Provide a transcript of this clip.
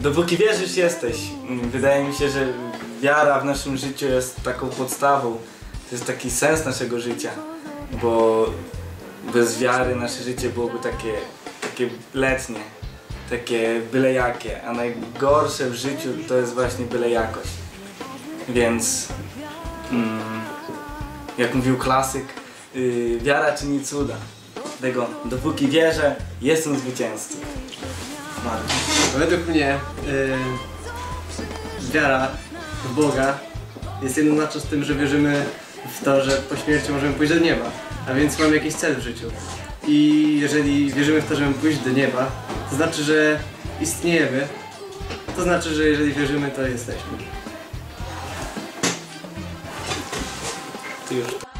Dopóki wierzysz, jesteś. Wydaje mi się, że wiara w naszym życiu jest taką podstawą. To jest taki sens naszego życia, bo bez wiary nasze życie byłoby takie, takie letnie, takie byle jakie, a najgorsze w życiu to jest właśnie byle jakość. Więc mm, jak mówił klasyk, yy, wiara czyni cuda. Dlatego dopóki wierzę, jestem zwycięzcą. Według mnie y, wiara w Boga jest jednocześnie z tym, że wierzymy w to, że po śmierci możemy pójść do nieba, a więc mamy jakiś cel w życiu. I jeżeli wierzymy w to, że możemy pójść do nieba, to znaczy, że istniejemy, to znaczy, że jeżeli wierzymy, to jesteśmy. Już